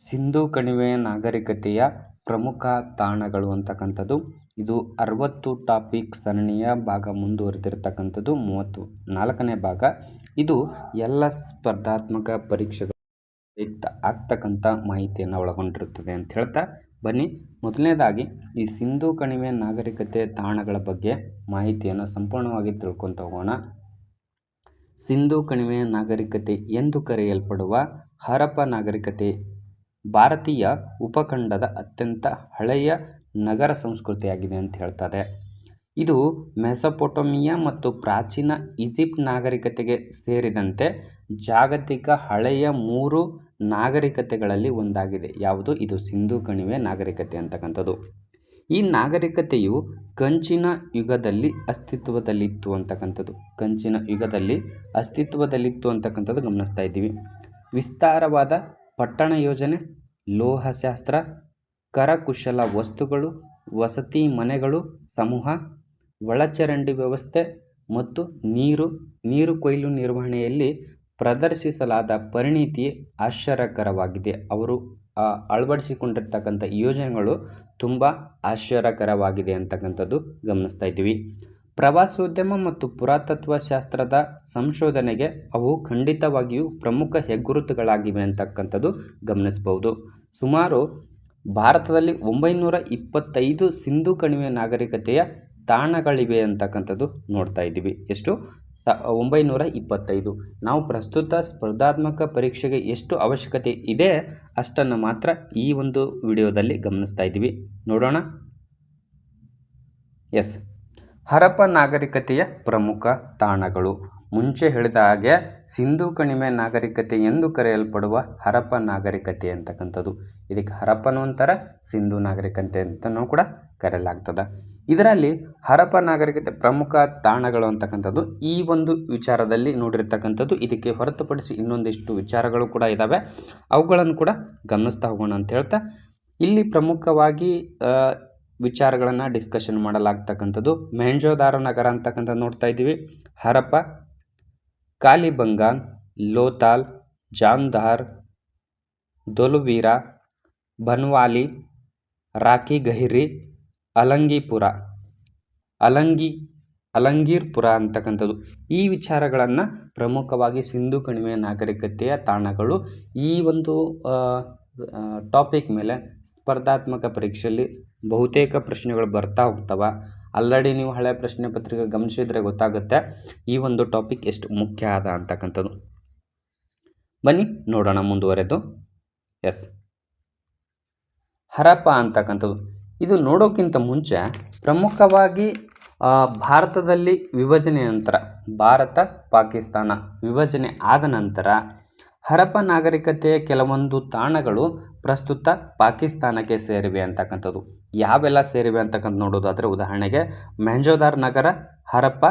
ಸಿಂಧೂ ಕಣಿವೆಯ ನಾಗರಿಕತೆಯ ಪ್ರಮುಖ ತಾಣಗಳು ಅಂತಕ್ಕಂಥದ್ದು. ಇದು ಅರವತ್ತು ಟಾಪಿಕ್ ಸರಣಿಯ ಭಾಗ ಮುಂದುವರೆದಿರ್ತಕ್ಕಂಥದ್ದು. ಮೂವತ್ತು, ನಾಲ್ಕನೇ ಭಾಗ. ಇದು ಎಲ್ಲ ಸ್ಪರ್ಧಾತ್ಮಕ ಪರೀಕ್ಷೆಗಳು ಆಗ್ತಕ್ಕಂಥ ಮಾಹಿತಿಯನ್ನು ಒಳಗೊಂಡಿರುತ್ತದೆ ಅಂತ ಹೇಳ್ತಾ ಬನ್ನಿ. ಮೊದಲನೇದಾಗಿ, ಈ ಸಿಂಧೂ ಕಣಿವೆ ನಾಗರಿಕತೆ ತಾಣಗಳ ಬಗ್ಗೆ ಮಾಹಿತಿಯನ್ನು ಸಂಪೂರ್ಣವಾಗಿ ತಿಳ್ಕೊತ ಹೋಗೋಣ. ಸಿಂಧೂ ಕಣಿವೆಯ ನಾಗರಿಕತೆ ಎಂದು ಕರೆಯಲ್ಪಡುವ ಹರಪ್ಪ ನಾಗರಿಕತೆ ಭಾರತೀಯ ಉಪಖಂಡದ ಅತ್ಯಂತ ಹಳೆಯ ನಗರ ಸಂಸ್ಕೃತಿಯಾಗಿದೆ ಅಂತ ಹೇಳ್ತದೆ. ಇದು ಮೆಸೊಪೊಟೊಮಿಯಾ ಮತ್ತು ಪ್ರಾಚೀನ ಈಜಿಪ್ಟ್ ನಾಗರಿಕತೆಗೆ ಸೇರಿದಂತೆ ಜಾಗತಿಕ ಹಳೆಯ ಮೂರು ನಾಗರಿಕತೆಗಳಲ್ಲಿ ಒಂದಾಗಿದೆ. ಯಾವುದು? ಇದು ಸಿಂಧೂ ಕಣಿವೆ ನಾಗರಿಕತೆ ಅಂತಕ್ಕಂಥದ್ದು. ಈ ನಾಗರಿಕತೆಯು ಕಂಚಿನ ಯುಗದಲ್ಲಿ ಅಸ್ತಿತ್ವದಲ್ಲಿತ್ತು ಅಂತಕ್ಕಂಥದ್ದು. ಕಂಚಿನ ಯುಗದಲ್ಲಿ ಅಸ್ತಿತ್ವದಲ್ಲಿತ್ತು ಅಂತಕ್ಕಂಥದ್ದು ಗಮನಿಸ್ತಾ ಇದ್ದೀವಿ. ವಿಸ್ತಾರವಾದ ಪಟ್ಟಣ ಯೋಜನೆ, ಲೋಹಶಾಸ್ತ್ರ, ಕರಕುಶಲ ವಸ್ತುಗಳು, ವಸತಿ ಮನೆಗಳು, ಸಮೂಹ, ಒಳಚರಂಡಿ ವ್ಯವಸ್ಥೆ ಮತ್ತು ನೀರು ನೀರು ಕೊಯ್ಲು ನಿರ್ವಹಣೆಯಲ್ಲಿ ಪ್ರದರ್ಶಿಸಲಾದ ಪರಿಣಿತಿ ಆಶ್ಚರ್ಯಕರವಾಗಿದೆ. ಅವರು ಅಳವಡಿಸಿಕೊಂಡಿರ್ತಕ್ಕಂಥ ಯೋಜನೆಗಳು ತುಂಬ ಆಶ್ಚರ್ಯಕರವಾಗಿದೆ ಅಂತಕ್ಕಂಥದ್ದು ಗಮನಿಸ್ತಾ ಇದ್ದೀವಿ. ಪ್ರವಾಸೋದ್ಯಮ ಮತ್ತು ಪುರಾತತ್ವ ಶಾಸ್ತ್ರದ ಸಂಶೋಧನೆಗೆ ಅವು ಖಂಡಿತವಾಗಿಯೂ ಪ್ರಮುಖ ಹೆಗ್ಗುರುತುಗಳಾಗಿವೆ ಅಂತಕ್ಕಂಥದ್ದು ಗಮನಿಸಬಹುದು ಸುಮಾರು ಭಾರತದಲ್ಲಿ ಒಂಬೈನೂರ ಇಪ್ಪತ್ತೈದು ಸಿಂಧು ಕಣಿವೆ ನಾಗರಿಕತೆಯ ತಾಣಗಳಿವೆ ಅಂತಕ್ಕಂಥದ್ದು ನೋಡ್ತಾ ಇದ್ದೀವಿ. ಎಷ್ಟು? ಸ, ಒಂಬೈನೂರ ಇಪ್ಪತ್ತೈದು. ನಾವು ಪ್ರಸ್ತುತ ಸ್ಪರ್ಧಾತ್ಮಕ ಪರೀಕ್ಷೆಗೆ ಎಷ್ಟು ಅವಶ್ಯಕತೆ ಇದೆ ಅಷ್ಟನ್ನು ಮಾತ್ರ ಈ ಒಂದು ವಿಡಿಯೋದಲ್ಲಿ ಗಮನಿಸ್ತಾ ಇದ್ದೀವಿ. ನೋಡೋಣ. ಎಸ್. ಹರಪ್ಪ ನಾಗರಿಕತೆಯ ಪ್ರಮುಖ ತಾಣಗಳು. ಮುಂಚೆ ಹೇಳಿದ ಹಾಗೆ ಸಿಂಧೂ ಕಣಿವೆ ನಾಗರಿಕತೆ ಎಂದು ಕರೆಯಲ್ಪಡುವ ಹರಪ್ಪ ನಾಗರಿಕತೆ ಅಂತಕ್ಕಂಥದ್ದು. ಇದಕ್ಕೆ ಹರಪ್ಪನೂ ಅಂತಾರ, ಸಿಂಧೂ ನಾಗರಿಕತೆ ಅಂತಲೂ ಕೂಡ ಕರೆಯಲಾಗ್ತದೆ. ಇದರಲ್ಲಿ ಹರಪ್ಪ ನಾಗರಿಕತೆ ಪ್ರಮುಖ ತಾಣಗಳು ಅಂತಕ್ಕಂಥದ್ದು, ಈ ಒಂದು ವಿಚಾರದಲ್ಲಿ ನೋಡಿರ್ತಕ್ಕಂಥದ್ದು, ಇದಕ್ಕೆ ಹೊರತುಪಡಿಸಿ ಇನ್ನೊಂದಿಷ್ಟು ವಿಚಾರಗಳು ಕೂಡ ಇದ್ದಾವೆ ಅವುಗಳನ್ನು ಕೂಡ ಗಮನಿಸ್ತಾ ಹೋಗೋಣ ಅಂತ ಹೇಳ್ತಾ, ಇಲ್ಲಿ ಪ್ರಮುಖವಾಗಿ ವಿಚಾರಗಳನ್ನು ಡಿಸ್ಕಷನ್ ಮಾಡಲಾಗ್ತಕ್ಕಂಥದ್ದು. ಮೆಹೆಂಜೋದಾರ ನಗರ ಅಂತಕ್ಕಂಥದ್ದು ನೋಡ್ತಾ ಇದ್ದೀವಿ. ಹರಪ್ಪ, ಕಾಲಿಬಂಗಾನ್, ಲೋತಾಲ್ ಜಾನ್ಧಾರ್ ದೊಲುವೀರ, ಬನ್ವಾಲಿ ರಾಕಿಗಹಿರಿ ಅಲಂಗಿಪುರ, ಅಲಂಗಿ, ಅಲಂಗೀರ್ಪುರ ಅಂತಕ್ಕಂಥದ್ದು. ಈ ವಿಚಾರಗಳನ್ನು ಪ್ರಮುಖವಾಗಿ ಸಿಂಧು ಕಣಿವೆ ನಾಗರಿಕತೆಯ ತಾಣಗಳು ಈ ಒಂದು ಟಾಪಿಕ್ ಮೇಲೆ ಸ್ಪರ್ಧಾತ್ಮಕ ಪರೀಕ್ಷೆಯಲ್ಲಿ ಬಹುತೇಕ ಪ್ರಶ್ನೆಗಳು ಬರ್ತಾ ಹೋಗ್ತವೆ. ಆಲ್ರೆಡಿ ನೀವು ಹಳೆ ಪ್ರಶ್ನೆ ಪತ್ರಿಕೆ ಗಮನಿಸಿದರೆ ಗೊತ್ತಾಗುತ್ತೆ. ಈ ಒಂದು ಟಾಪಿಕ್ ಎಷ್ಟು ಮುಖ್ಯ ಆದ ಅಂತಕ್ಕಂಥದ್ದು. ಬನ್ನಿ, ನೋಡೋಣ ಮುಂದುವರೆದು. ಎಸ್ ಹರಪ್ಪ ಅಂತಕ್ಕಂಥದ್ದು. ಇದು ನೋಡೋಕ್ಕಿಂತ ಮುಂಚೆ ಪ್ರಮುಖವಾಗಿ ಭಾರತದಲ್ಲಿ ವಿಭಜನೆ ನಂತರ, ಭಾರತ, ಪಾಕಿಸ್ತಾನ ವಿಭಜನೆ ಆದ ನಂತರ ಹರಪ್ಪ ನಾಗರಿಕತೆಯ ಕೆಲವೊಂದು ತಾಣಗಳು ಪ್ರಸ್ತುತ ಪಾಕಿಸ್ತಾನಕ್ಕೆ ಸೇರಿವೆ ಅಂತಕ್ಕಂಥದ್ದು. ಯಾವೆಲ್ಲ ಸೇರಿವೆ ಅಂತಕ್ಕಂಥ ನೋಡೋದಾದರೆ ಉದಾಹರಣೆಗೆ ಮೆಂಜೋದಾರ್ ನಗರ ಹರಪ್ಪ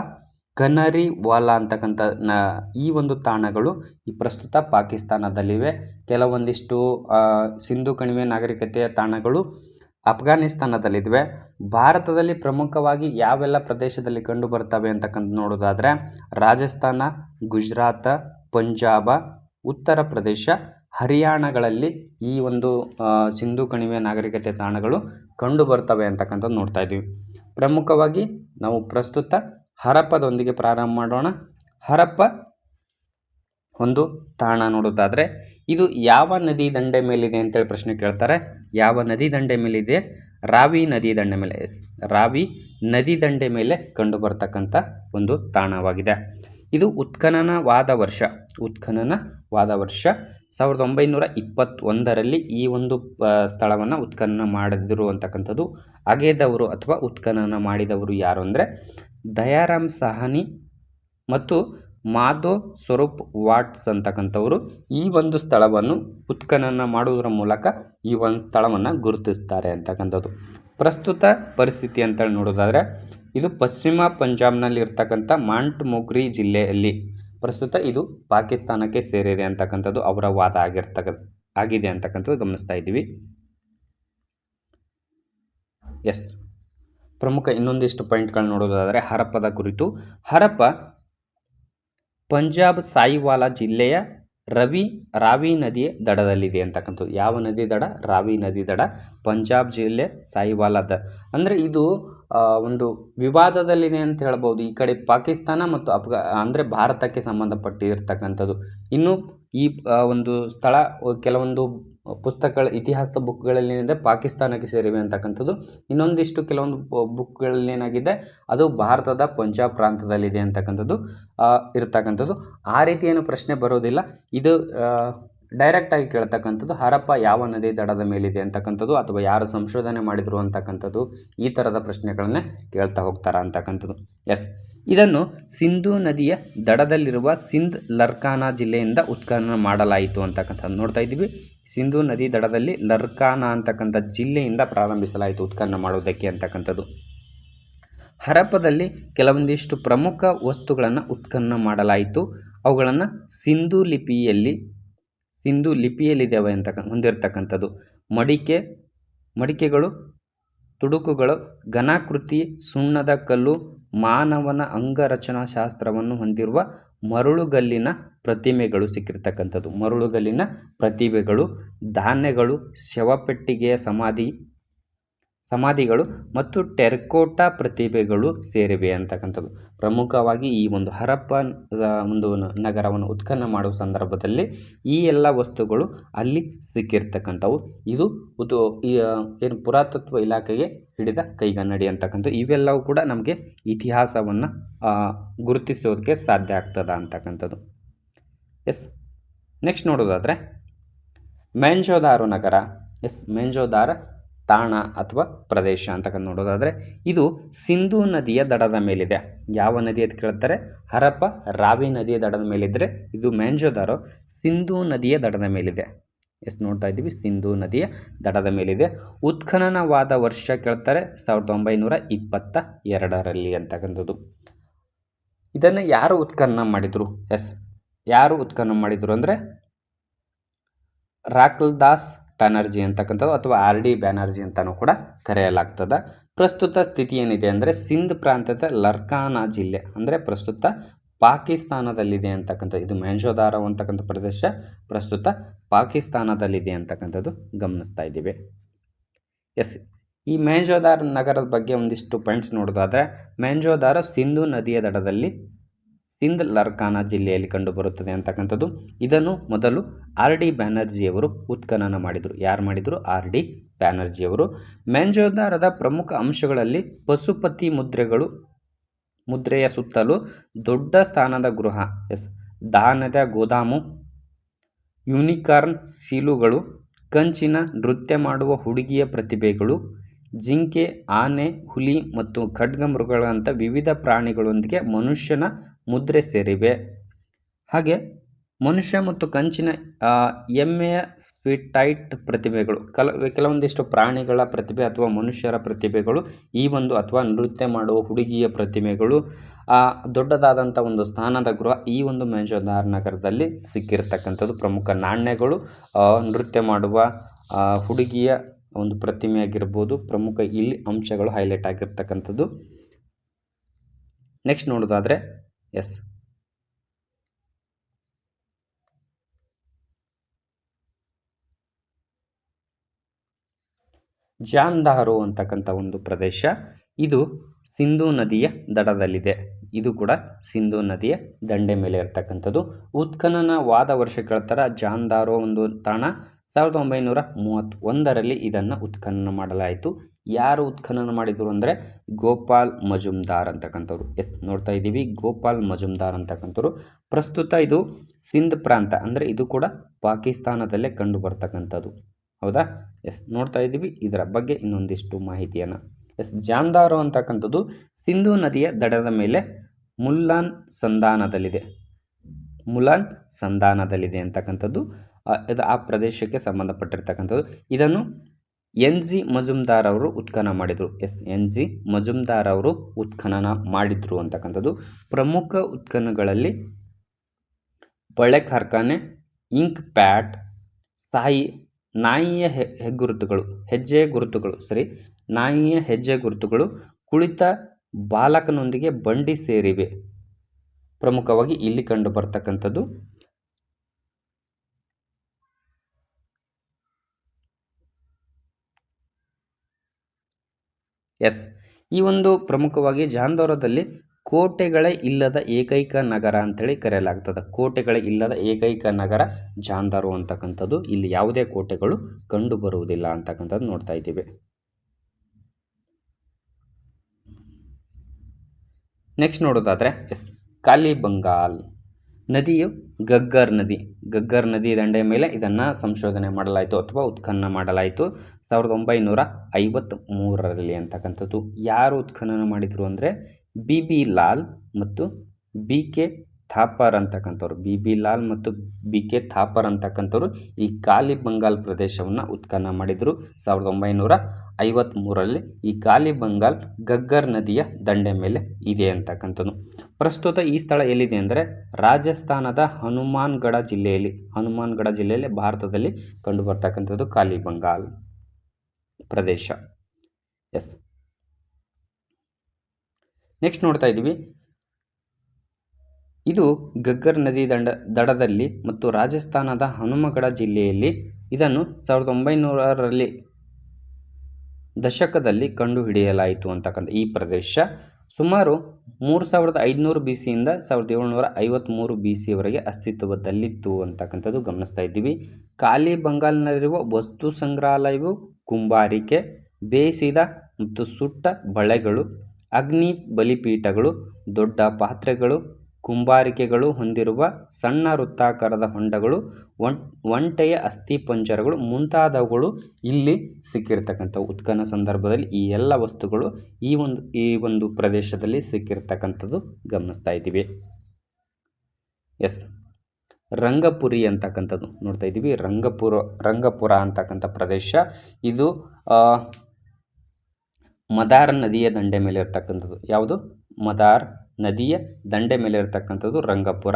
ಕನರಿ ವಾಲಾ ಅಂತಕ್ಕಂಥ ನ ಈ ಒಂದು ತಾಣಗಳು ಈ ಪ್ರಸ್ತುತ ಪಾಕಿಸ್ತಾನದಲ್ಲಿವೆ. ಕೆಲವೊಂದಿಷ್ಟು ಸಿಂಧು ಕಣಿವೆ ನಾಗರಿಕತೆಯ ತಾಣಗಳು ಅಫ್ಘಾನಿಸ್ತಾನದಲ್ಲಿದ್ದಾವೆ ಭಾರತದಲ್ಲಿ ಪ್ರಮುಖವಾಗಿ ಯಾವೆಲ್ಲ ಪ್ರದೇಶದಲ್ಲಿ ಕಂಡು ಬರ್ತವೆ ಅಂತಕ್ಕಂಥ ನೋಡೋದಾದರೆ ರಾಜಸ್ಥಾನ, ಗುಜರಾತ, ಪಂಜಾಬ ಉತ್ತರ ಪ್ರದೇಶ, ಹರಿಯಾಣಗಳಲ್ಲಿ ಈ ಒಂದು ಸಿಂಧು ಕಣಿವೆ ನಾಗರಿಕತೆ ತಾಣಗಳು ಕಂಡು ಬರ್ತವೆ ಅಂತಕ್ಕಂಥದ್ದು ನೋಡ್ತಾ ಇದ್ದೀವಿ. ಪ್ರಮುಖವಾಗಿ ನಾವು ಪ್ರಸ್ತುತ ಹರಪ್ಪದೊಂದಿಗೆ ಪ್ರಾರಂಭ ಮಾಡೋಣ. ಹರಪ್ಪ ಒಂದು ತಾಣ ನೋಡೋದಾದರೆ, ಇದು ಯಾವ ನದಿ ದಂಡೆ ಮೇಲಿದೆ ಅಂತೇಳಿ ಪ್ರಶ್ನೆ ಕೇಳ್ತಾರೆ. ಯಾವ ನದಿ ದಂಡೆ ಮೇಲಿದೆ? ರಾವಿ ನದಿ ದಂಡೆ ಮೇಲೆ ರಾವಿ ನದಿ ದಂಡೆ ಮೇಲೆ ಕಂಡು ಬರ್ತಕ್ಕಂಥ ಒಂದು ತಾಣವಾಗಿದೆ. ಇದು ಉತ್ಖನನವಾದ ವರ್ಷ. ಉತ್ಖನನವಾದ ವರ್ಷ ಸಾವಿರದ ಒಂಬೈನೂರ ಇಪ್ಪತ್ತೊಂದರಲ್ಲಿ ಈ ಒಂದು ಸ್ಥಳವನ್ನು ಉತ್ಖನನ ಮಾಡಿದ್ರು ಅಂತಕ್ಕಂಥದ್ದು. ಅಗೆದವರು ಅಥವಾ ಉತ್ಖನನ ಮಾಡಿದವರು ಯಾರು ಅಂದರೆ ದಯಾರಾಮ್ ಸಹಾನಿ ಮತ್ತು ಮಾಧೋ ಸ್ವರೂಪ್ ವಾಟ್ಸ್ ಅಂತಕ್ಕಂಥವರು ಈ ಒಂದು ಸ್ಥಳವನ್ನು ಉತ್ಖನನ ಮಾಡುವುದರ ಮೂಲಕ ಈ ಒಂದು ಸ್ಥಳವನ್ನು ಗುರುತಿಸ್ತಾರೆ ಅಂತಕ್ಕಂಥದ್ದು. ಪ್ರಸ್ತುತ ಪರಿಸ್ಥಿತಿ ಅಂತೇಳಿ ನೋಡೋದಾದರೆ, ಇದು ಪಶ್ಚಿಮ ಪಂಜಾಬ್ನಲ್ಲಿ ಇರ್ತಕ್ಕಂಥ ಮಾಂಟ್ ಮೊಗ್ರಿ ಜಿಲ್ಲೆಯಲ್ಲಿ. ಪ್ರಸ್ತುತ ಇದು ಪಾಕಿಸ್ತಾನಕ್ಕೆ ಸೇರಿದೆ ಅಂತಕ್ಕಂಥದ್ದು ಅವರ ವಾದ ಆಗಿರ್ತಕ್ಕ, ಆಗಿದೆ ಅಂತಕ್ಕಂಥದ್ದು ಗಮನಿಸ್ತಾ ಇದ್ದೀವಿ. ಎಸ್. ಪ್ರಮುಖ ಇನ್ನೊಂದಿಷ್ಟು ಪಾಯಿಂಟ್ಗಳನ್ನ ನೋಡೋದಾದರೆ ಹರಪ್ಪದ ಕುರಿತು. ಹರಪ್ಪ ಪಂಜಾಬ್ ಸಾಯಿವಾಲಾ ಜಿಲ್ಲೆಯ ರವಿ ರಾವಿ ನದಿಯ ದಡದಲ್ಲಿದೆ ಅಂತಕ್ಕಂಥದ್ದು. ಯಾವ ನದಿ ದಡ? ರಾವಿ ನದಿ ದಡ ಪಂಜಾಬ್ ಜಿಲ್ಲೆ ಸಾಯಿವಾಲಾದ ಅಂದರೆ ಇದು ಒಂದು ವಿವಾದದಲ್ಲಿದೆ ಅಂತ ಹೇಳ್ಬೋದು. ಈ ಕಡೆ ಪಾಕಿಸ್ತಾನ ಮತ್ತು ಅಫ್ಘಾ, ಅಂದರೆ ಭಾರತಕ್ಕೆ ಸಂಬಂಧಪಟ್ಟಿರ್ತಕ್ಕಂಥದ್ದು. ಇನ್ನು ಈ ಒಂದು ಸ್ಥಳ ಕೆಲವೊಂದು ಪುಸ್ತಕಗಳ, ಇತಿಹಾಸದ ಬುಕ್ಗಳಲ್ಲಿ ಏನಿದೆ ಪಾಕಿಸ್ತಾನಕ್ಕೆ ಸೇರಿವೆ ಅಂತಕ್ಕಂಥದ್ದು. ಇನ್ನೊಂದಿಷ್ಟು ಕೆಲವೊಂದು ಬುಕ್ಗಳಲ್ಲಿ ಏನಾಗಿದೆ ಅದು ಭಾರತದ ಪಂಜಾಬ್ ಪ್ರಾಂತದಲ್ಲಿದೆ ಅಂತಕ್ಕಂಥದ್ದು ಇರ್ತಕ್ಕಂಥದ್ದು. ಆ ರೀತಿ ಏನು ಪ್ರಶ್ನೆ ಬರೋದಿಲ್ಲ. ಇದು ಡೈರೆಕ್ಟಾಗಿ ಕೇಳ್ತಕ್ಕಂಥದ್ದು, ಹರಪ್ಪ ಯಾವ ನದಿ ದಡದ ಮೇಲಿದೆ ಅಂತಕ್ಕಂಥದ್ದು ಅಥವಾ ಯಾರು ಸಂಶೋಧನೆ ಮಾಡಿದರು ಅಂತಕ್ಕಂಥದ್ದು ಈ ಥರದ ಪ್ರಶ್ನೆಗಳನ್ನೇ ಕೇಳ್ತಾ ಹೋಗ್ತಾರ ಅಂತಕ್ಕಂಥದ್ದು. ಎಸ್ ಇದನ್ನು ಸಿಂಧೂ ನದಿಯ ದಡದಲ್ಲಿರುವ ಸಿಂಧ್ ಲರ್ಕಾನಾ ಜಿಲ್ಲೆಯಿಂದ ಉತ್ಖನನ ಮಾಡಲಾಯಿತು ಅಂತಕ್ಕಂಥದ್ದು ನೋಡ್ತಾ ಇದ್ದೀವಿ. ಸಿಂಧೂ ನದಿ ದಡದಲ್ಲಿ ಲರ್ಕಾನಾ ಅಂತಕ್ಕಂಥ ಜಿಲ್ಲೆಯಿಂದ ಪ್ರಾರಂಭಿಸಲಾಯಿತು ಉತ್ಖನನ ಮಾಡುವುದಕ್ಕೆ ಅಂತಕ್ಕಂಥದ್ದು. ಹರಪ್ಪದಲ್ಲಿ ಕೆಲವೊಂದಿಷ್ಟು ಪ್ರಮುಖ ವಸ್ತುಗಳನ್ನು ಉತ್ಖನನ ಮಾಡಲಾಯಿತು. ಅವುಗಳನ್ನು ಸಿಂಧೂ ಲಿಪಿಯಲ್ಲಿ ಸಿಂಧೂ ಲಿಪಿಯಲ್ಲಿದ್ದಾವೆ ಅಂತಕ್ಕ ಹೊಂದಿರತಕ್ಕಂಥದ್ದು. ಮಡಿಕೆ, ಮಡಿಕೆಗಳು, ತುಡುಕುಗಳು, ಘನಾಕೃತಿ, ಸುಣ್ಣದ ಕಲ್ಲು, ಮಾನವನ ಅಂಗರಚನಾ ಶಾಸ್ತ್ರವನ್ನು ಹೊಂದಿರುವ ಮರಳುಗಲ್ಲಿನ ಪ್ರತಿಮೆಗಳು ಸಿಕ್ಕಿರ್ತಕ್ಕಂಥದ್ದು. ಮರಳುಗಲ್ಲಿನ ಪ್ರತಿಮೆಗಳು, ಧಾನ್ಯಗಳು, ಶವಪೆಟ್ಟಿಗೆಯ ಸಮಾಧಿ ಸಮಾಧಿಗಳು ಮತ್ತು ಟೆರ್ಕೋಟಾ ಪ್ರತಿಭೆಗಳು ಸೇರಿವೆ ಅಂತಕ್ಕಂಥದ್ದು. ಪ್ರಮುಖವಾಗಿ ಈ ಒಂದು ಹರಪ್ಪ ಒಂದು ನಗರವನ್ನು ಉತ್ಖನನ ಮಾಡುವ ಸಂದರ್ಭದಲ್ಲಿ ಈ ಎಲ್ಲ ವಸ್ತುಗಳು ಅಲ್ಲಿ ಸಿಕ್ಕಿರ್ತಕ್ಕಂಥವು. ಇದು ಏನು ಪುರಾತತ್ವ ಇಲಾಖೆಗೆ ಹಿಡಿದ ಕೈಗನ್ನಡಿ ಅಂತಕ್ಕಂಥ ಇವೆಲ್ಲವೂ ಕೂಡ ನಮಗೆ ಇತಿಹಾಸವನ್ನು ಗುರುತಿಸೋದಕ್ಕೆ ಸಾಧ್ಯ ಆಗ್ತದ ಅಂತಕ್ಕಂಥದ್ದು. ಎಸ್, ನೆಕ್ಸ್ಟ್ ನೋಡೋದಾದರೆ ಮೆಂಜೋದಾರೋ ನಗರ. ಎಸ್, ಮೆಂಜೋದಾರ ತಾಣ ಅಥವಾ ಪ್ರದೇಶ ಅಂತಕ್ಕಂಥ ನೋಡೋದಾದರೆ ಇದು ಸಿಂಧೂ ನದಿಯ ದಡದ ಮೇಲಿದೆ. ಯಾವ ನದಿ ಅಂತ ಕೇಳ್ತಾರೆ? ಹರಪ್ಪ ರಾವಿ ನದಿಯ ದಡದ ಮೇಲಿದ್ದರೆ ಇದು ಮ್ಯಾಂಜೋದಾರೋ ಸಿಂಧೂ ನದಿಯ ದಡದ ಮೇಲಿದೆ. ಎಸ್, ನೋಡ್ತಾ ಇದ್ದೀವಿ, ಸಿಂಧೂ ನದಿಯ ದಡದ ಮೇಲಿದೆ. ಉತ್ಖನನವಾದ ವರ್ಷ ಕೇಳ್ತಾರೆ ಸಾವಿರದ ಒಂಬೈನೂರ ಇಪ್ಪತ್ತ ಎರಡರಲ್ಲಿ ಅಂತಕ್ಕಂಥದ್ದು ಇದನ್ನು ಯಾರು ಉತ್ಖನನ ಮಾಡಿದರು? ಎಸ್, ಯಾರು ಉತ್ಖನನ ಮಾಡಿದರು ಅಂದರೆ ರಾಕಲ್ ದಾಸ್ ಬ್ಯಾನರ್ಜಿ ಅಂತಕ್ಕಂಥದ್ದು ಅಥವಾ ಆರ್ ಡಿ ಬ್ಯಾನರ್ಜಿ ಅಂತಲೂ ಕೂಡ ಕರೆಯಲಾಗ್ತದೆ. ಪ್ರಸ್ತುತ ಸ್ಥಿತಿ ಏನಿದೆ ಅಂದರೆ ಸಿಂಧ್ ಪ್ರಾಂತ್ಯದ ಲರ್ಕಾನಾ ಜಿಲ್ಲೆ ಅಂದರೆ ಪ್ರಸ್ತುತ ಪಾಕಿಸ್ತಾನದಲ್ಲಿದೆ ಅಂತಕ್ಕಂಥ ಇದು ಮೆಂಜೋದಾರೋ ಅಂತಕ್ಕಂಥ ಪ್ರದೇಶ. ಪ್ರಸ್ತುತ ಪಾಕಿಸ್ತಾನದಲ್ಲಿದೆ ಅಂತಕ್ಕಂಥದ್ದು ಗಮನಿಸ್ತಾ ಇದ್ದೀವಿ. ಎಸ್, ಈ ಮೆಂಜೋದಾರ್ ನಗರದ ಬಗ್ಗೆ ಒಂದಿಷ್ಟು ಪಾಯಿಂಟ್ಸ್ ನೋಡೋದಾದರೆ ಮೆಂಜೋದಾರ ಸಿಂಧು ನದಿಯ ದಡದಲ್ಲಿ ಸಿಂಧ್ ಲರ್ಕಾನಾ ಜಿಲ್ಲೆಯಲ್ಲಿ ಕಂಡುಬರುತ್ತದೆ ಅಂತಕ್ಕಂಥದ್ದು. ಇದನ್ನು ಮೊದಲು ಆರ್ ಡಿ ಬ್ಯಾನರ್ಜಿಯವರು ಉತ್ಖನನ ಮಾಡಿದರು. ಯಾರು ಮಾಡಿದರು? R D ಬ್ಯಾನರ್ಜಿಯವರು. ಮ್ಯಾಂಜೋದಾರದ ಪ್ರಮುಖ ಅಂಶಗಳಲ್ಲಿ ಪಶುಪತಿ ಮುದ್ರೆಗಳು, ಮುದ್ರೆಯ ಸುತ್ತಲೂ ದೊಡ್ಡ ಸ್ಥಾನದ ಗೃಹ, ಎಸ್, ದಾನದ ಗೋದಾಮು, ಯೂನಿಕಾರ್ನ್ ಸೀಲುಗಳು, ಕಂಚಿನ ನೃತ್ಯ ಮಾಡುವ ಹುಡುಗಿಯ ಪ್ರತಿಭೆಗಳು, ಜಿಂಕೆ, ಆನೆ, ಹುಲಿ ಮತ್ತು ಖಡ್ಗಮೃಗಗಳಂಥ ವಿವಿಧ ಪ್ರಾಣಿಗಳೊಂದಿಗೆ ಮನುಷ್ಯನ ಮುದ್ರೆ ಸೇರಿವೆ. ಹಾಗೆ ಮನುಷ್ಯ ಮತ್ತು ಕಂಚಿನ ಎಮ್ಮೆಯ ಸ್ವಿಟೈಟ್ ಪ್ರತಿಭೆಗಳು ಕಲ ಕೆಲವೊಂದಿಷ್ಟು ಪ್ರಾಣಿಗಳ ಪ್ರತಿಭೆ ಅಥವಾ ಮನುಷ್ಯರ ಪ್ರತಿಭೆಗಳು ಈ ಒಂದು ಅಥವಾ ನೃತ್ಯ ಮಾಡುವ ಹುಡುಗಿಯ ಪ್ರತಿಮೆಗಳು ಆ, ದೊಡ್ಡದಾದಂಥ ಒಂದು ಸ್ಥಾನದ ಗೃಹ ಈ ಒಂದು ಮೆಂಜೋದಾರ್ ನಗರದಲ್ಲಿ ಸಿಕ್ಕಿರ್ತಕ್ಕಂಥದ್ದು ಪ್ರಮುಖ ನಾಣ್ಯಗಳು. ನೃತ್ಯ ಮಾಡುವ ಹುಡುಗಿಯ ಒಂದು ಪ್ರತಿಮೆಯಾಗಿರ್ಬೋದು ಪ್ರಮುಖ ಇಲ್ಲಿ ಅಂಶಗಳು ಹೈಲೈಟ್ ಆಗಿರ್ತಕ್ಕಂಥದ್ದು. ನೆಕ್ಸ್ಟ್ ನೋಡೋದಾದರೆ ಎಸ್ ಜಾನ್ದಾರು ಅಂತಕ್ಕಂಥ ಒಂದು ಪ್ರದೇಶ. ಇದು ಸಿಂಧೂ ನದಿಯ ದಡದಲ್ಲಿದೆ. ಇದು ಕೂಡ ಸಿಂಧೂ ನದಿಯ ದಂಡೆ ಮೇಲೆ ಇರ್ತಕ್ಕಂಥದ್ದು. ಉತ್ಖನನವಾದ ವರ್ಷಗಳ ಥರ ಜಾನ್ದಾರೋ ಒಂದು ತಾಣ. ಸಾವಿರದ ಒಂಬೈನೂರ ಮೂವತ್ತೊಂದರಲ್ಲಿ ಇದನ್ನು ಉತ್ಖನನ ಮಾಡಲಾಯಿತು. ಯಾರು ಉತ್ಖನನ ಮಾಡಿದರು ಅಂದರೆ ಗೋಪಾಲ್ ಮಜುಮ್ದಾರ್ ಅಂತಕ್ಕಂಥವ್ರು. ಎಸ್, ನೋಡ್ತಾ ಇದ್ದೀವಿ. ಗೋಪಾಲ್ ಮಜುಮ್ದಾರ್ ಅಂತಕ್ಕಂಥವ್ರು. ಪ್ರಸ್ತುತ ಇದು ಸಿಂಧ್ ಪ್ರಾಂತ, ಅಂದರೆ ಇದು ಕೂಡ ಪಾಕಿಸ್ತಾನದಲ್ಲೇ ಕಂಡು ಬರ್ತಕ್ಕಂಥದ್ದು ಹೌದಾ? ಎಸ್, ನೋಡ್ತಾ ಇದ್ದೀವಿ. ಇದರ ಬಗ್ಗೆ ಇನ್ನೊಂದಿಷ್ಟು ಮಾಹಿತಿಯನ್ನು. ಎಸ್ ಜಾಮ್ದಾರು ಅಂತಕ್ಕಂಥದ್ದು ಸಿಂಧೂ ನದಿಯ ದಡದ ಮೇಲೆ ಮುಲ್ಲಾನ್ ಸಂಧಾನದಲ್ಲಿದೆ. ಮುಲಾನ್ ಸಂಧಾನದಲ್ಲಿದೆ ಅಂತಕ್ಕಂಥದ್ದು. ಇದು ಆ ಪ್ರದೇಶಕ್ಕೆ ಸಂಬಂಧಪಟ್ಟಿರ್ತಕ್ಕಂಥದ್ದು. ಇದನ್ನು ಎನ್ ಜಿ ಮಜುಮ್ದಾರ್ ಅವರು ಉತ್ಖನನ ಮಾಡಿದರು. ಎಸ್, ಎನ್ ಜಿ ಮಜುಮ್ದಾರ್ ಅವರು ಉತ್ಖನನ ಮಾಡಿದರು ಅಂತಕ್ಕಂಥದ್ದು. ಪ್ರಮುಖ ಉತ್ಖನಗಳಲ್ಲಿ ಬಳೆ ಕಾರ್ಖಾನೆ, ಇಂಕ್ ಪ್ಯಾಟ್ ಸಾಯಿ, ನಾಯಿಯ ಹೆಗ್ಗುರುತುಗಳು, ಹೆಜ್ಜೆ ಗುರುತುಗಳು, ಸರಿ, ನಾಯಿಯ ಹೆಜ್ಜೆ ಗುರುತುಗಳು, ಕುಳಿತ ಬಾಲಕನೊಂದಿಗೆ ಬಂಡಿ ಸೇರಿವೆ. ಪ್ರಮುಖವಾಗಿ ಇಲ್ಲಿ ಕಂಡು ಬರ್ತಕ್ಕಂಥದ್ದು ಎಸ್. ಈ ಒಂದು ಪ್ರಮುಖವಾಗಿ ಜಾಂದೋರದಲ್ಲಿ ಕೋಟೆಗಳೇ ಇಲ್ಲದ ಏಕೈಕ ನಗರ ಅಂತೇಳಿ ಕರೆಯಲಾಗ್ತದೆ. ಕೋಟೆಗಳೇ ಇಲ್ಲದ ಏಕೈಕ ನಗರ ಜಾಂದಾರು ಅಂತಕ್ಕಂಥದ್ದು. ಇಲ್ಲಿ ಯಾವುದೇ ಕೋಟೆಗಳು ಕಂಡು ಬರುವುದಿಲ್ಲ ಅಂತಕ್ಕಂಥದ್ದು ನೋಡ್ತಾ ಇದ್ದೀವಿ. ನೆಕ್ಸ್ಟ್ ನೋಡೋದಾದರೆ ಎಸ್. ಕಾಲಿಬಂಗಾಲ್ ನದಿಯು ಗಗ್ಗರ್ ನದಿ. ಗಗ್ಗರ್ ನದಿ ದಂಡೆಯ ಮೇಲೆ ಇದನ್ನು ಸಂಶೋಧನೆ ಮಾಡಲಾಯಿತು ಅಥವಾ ಉತ್ಖನನ ಮಾಡಲಾಯಿತು. ಸಾವಿರದ ಒಂಬೈನೂರ ಐವತ್ತ್ ಮೂರರಲ್ಲಿ ಅಂತಕ್ಕಂಥದ್ದು. ಯಾರು ಉತ್ಖನನ ಮಾಡಿದರು ಅಂದರೆ ಬಿ ಬಿ ಲಾಲ್ ಮತ್ತು ಬಿ ಕೆ ಥಾಪರ್ ಅಂತಕ್ಕಂಥವ್ರು, ಬಿ ಬಿ ಲಾಲ್ ಮತ್ತು ಬಿ ಕೆ ಥಾಪರ್ ಅಂತಕ್ಕಂಥವ್ರು ಈ ಖಾಲಿ ಬಂಗಾಲ್ ಪ್ರದೇಶವನ್ನು ಉತ್ಖನನ ಮಾಡಿದರು. ಸಾವಿರದ ಒಂಬೈನೂರ ಐವತ್ತ್ಮೂರರಲ್ಲಿ ಈ ಖಾಲಿ ಬಂಗಾಲ್ ಗಗ್ಗರ್ ನದಿಯ ದಂಡೆ ಮೇಲೆ ಇದೆ ಅಂತಕ್ಕಂಥದ್ದು ಪ್ರಸ್ತುತ ಈ ಸ್ಥಳ ಎಲ್ಲಿದೆ ಅಂದರೆ ರಾಜಸ್ಥಾನದ ಹನುಮಾನ್ಗಢ ಜಿಲ್ಲೆಯಲ್ಲಿ ಹನುಮಾನ್ಗಢ ಜಿಲ್ಲೆಯಲ್ಲಿ ಭಾರತದಲ್ಲಿ ಕಂಡುಬರ್ತಕ್ಕಂಥದ್ದು ಕಾಲಿಬಂಗಾಲ್ ಪ್ರದೇಶ. ಎಸ್. ನೆಕ್ಸ್ಟ್ ನೋಡ್ತಾ ಇದ್ದೀವಿ. ಇದು ಗಗ್ಗರ್ ನದಿ ದಂಡ, ದಡದಲ್ಲಿ ಮತ್ತು ರಾಜಸ್ಥಾನದ ಹನುಮಗಢ ಜಿಲ್ಲೆಯಲ್ಲಿ ಇದನ್ನು ಸಾವಿರದ ಒಂಬೈನೂರರಲ್ಲಿ ದಶಕದಲ್ಲಿ ಕಂಡುಹಿಡಿಯಲಾಯಿತು ಅಂತಕ್ಕಂಥ ಈ ಪ್ರದೇಶ. ಸುಮಾರು ಮೂರು ಸಾವಿರದ ಐದುನೂರು ಬಿ ಸಿಯಿಂದ ಸಾವಿರದ ಏಳ್ನೂರ ಐವತ್ತ್ಮೂರು ಬಿ ಸಿಯವರೆಗೆ ಅಸ್ತಿತ್ವದಲ್ಲಿತ್ತು ಅಂತಕ್ಕಂಥದ್ದು ಗಮನಿಸ್ತಾ ಇದ್ದೀವಿ. ಖಾಲಿ ಬಂಗಾಲ್ನಲ್ಲಿರುವ ವಸ್ತು ಸಂಗ್ರಹಾಲಯವು ಕುಂಬಾರಿಕೆ, ಬೇಯಿಸಿದ ಮತ್ತು ಸುಟ್ಟ ಬಳೆಗಳು, ಅಗ್ನಿ ಬಲಿಪೀಠಗಳು, ದೊಡ್ಡ ಪಾತ್ರೆಗಳು ಕುಂಬಾರಿಕೆಗಳು ಹೊಂದಿರುವ ಸಣ್ಣ ವೃತ್ತಾಕಾರದ ಹೊಂಡಗಳು ಒಂಟೆಯ ಅಸ್ಥಿಪಂಜರಗಳು ಮುಂತಾದವುಗಳು ಇಲ್ಲಿ ಸಿಕ್ಕಿರ್ತಕ್ಕಂಥ ಉತ್ಖನ ಸಂದರ್ಭದಲ್ಲಿ ಈ ಎಲ್ಲ ವಸ್ತುಗಳು ಈ ಒಂದು ಈ ಒಂದು ಪ್ರದೇಶದಲ್ಲಿ ಸಿಕ್ಕಿರ್ತಕ್ಕಂಥದ್ದು ಗಮನಿಸ್ತಾ ಇದ್ದೀವಿ. ಎಸ್. ರಂಗಪುರಿ ಅಂತಕ್ಕಂಥದ್ದು ನೋಡ್ತಾ ಇದ್ದೀವಿ. ರಂಗಪುರ ರಂಗಪುರ ಅಂತಕ್ಕಂಥ ಪ್ರದೇಶ. ಇದು ಮದಾರ್ ನದಿಯ ದಂಡೆ ಮೇಲೆ ಇರ್ತಕ್ಕಂಥದ್ದು ಯಾವುದು? ಮದಾರ್ ನದಿಯ ದಂಡೆ ಮೇಲೆ ಇರತಕ್ಕಂಥದ್ದು ರಂಗಪುರ.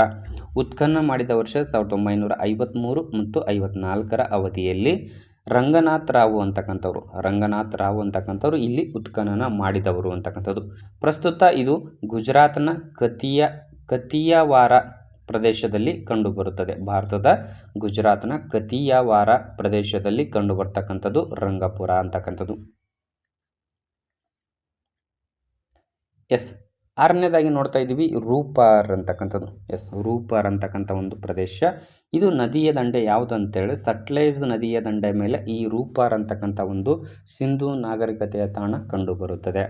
ಉತ್ಖನನ ಮಾಡಿದ ವರ್ಷ ಸಾವಿರದ ಒಂಬೈನೂರ ಐವತ್ತ್ಮೂರು ಮತ್ತು ಐವತ್ನಾಲ್ಕರ ಅವಧಿಯಲ್ಲಿ ರಂಗನಾಥ್ ರಾವು ಅಂತಕ್ಕಂಥವ್ರು. ರಂಗನಾಥ್ ರಾವು ಅಂತಕ್ಕಂಥವ್ರು ಇಲ್ಲಿ ಉತ್ಖನನ ಮಾಡಿದವರು ಅಂತಕ್ಕಂಥದ್ದು. ಪ್ರಸ್ತುತ ಇದು ಗುಜರಾತ್ನ ಕತಿಯ, ಕತಿಯವಾರ ಪ್ರದೇಶದಲ್ಲಿ ಕಂಡುಬರುತ್ತದೆ. ಭಾರತದ ಗುಜರಾತ್ನ ಕತಿಯವಾರ ಪ್ರದೇಶದಲ್ಲಿ ಕಂಡುಬರ್ತಕ್ಕಂಥದ್ದು ರಂಗಪುರ ಅಂತಕ್ಕಂಥದ್ದು. ಎಸ್. ಆರನೇದಾಗಿ ನೋಡ್ತಾ ಇದ್ದೀವಿ ರೂಪಾರ್ ಅಂತಕ್ಕಂಥದ್ದು. ಎಸ್ ರೂಪಾರ್ ಅಂತಕ್ಕಂಥ ಒಂದು ಪ್ರದೇಶ. ಇದು ನದಿಯ ದಂಡೆ ಯಾವುದು ಅಂತೇಳಿ ಸಟ್ಲೇಜ್ ನದಿಯ ದಂಡೆ ಮೇಲೆ ಈ ರೂಪಾರ್ ಅಂತಕ್ಕಂಥ ಒಂದು ಸಿಂಧೂ ನಾಗರಿಕತೆಯ ತಾಣ ಕಂಡುಬರುತ್ತದೆ